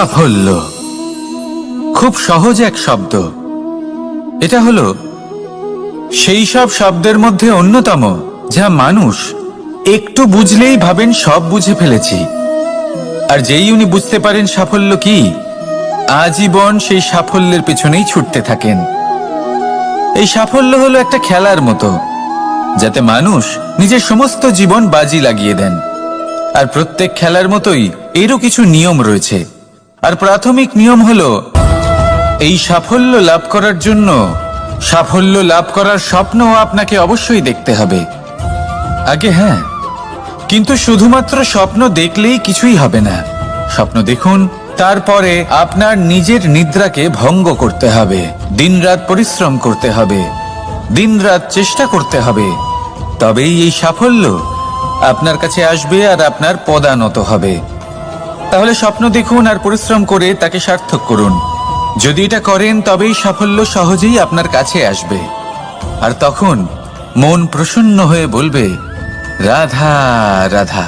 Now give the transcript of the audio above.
সাফল্য। খুব সহজ এক শব্দ। এটা হলো, সেই সব শব্দের মধ্যে অন্যতম, যা মানুষ একটু বুঝলেই ভাবেন সব বুঝে ফেলেছি। আর যেই উনি বুঝতে পারেন সাফল্য কি, আজীবন সেই সাফল্যের পেছনেই ছুটতে থাকেন। এই সাফল্য হলো একটা খেলার মতো, যাতে মানুষ নিজের সমস্ত জীবন বাজি লাগিয়ে দেন। আর প্রত্যেক খেলার মতোই এরও কিছু নিয়ম রয়েছে। আর প্রাথমিক নিয়ম হলো, এই সাফল্য লাভ করার জন্য, সাফল্য লাভ করার স্বপ্ন আপনাকে অবশ্যই দেখতে হবে। আগে হ্যাঁ কিন্তু শুধুমাত্র স্বপ্ন দেখলেই কিছুই হবে না। স্বপ্ন দেখুন, তারপরে আপনার নিজের নিদ্রাকে ভঙ্গ করতে হবে। দিনরাত পরিশ্রম করতে হবে। দিনরাত চেষ্টা করতে হবে। তবেই এই সাফল্য আপনার কাছে আসবে আর আপনার পদানত হবে। তাহলে স্বপ্ন দেখুন আর পরিশ্রম করে তাকে সার্থক করুন। যদি এটা করেন, তবেই সাফল্য সহজেই আপনার কাছে আসবে। আর তখন মন প্রসন্ন হয়ে বলবে, রাধা রাধা।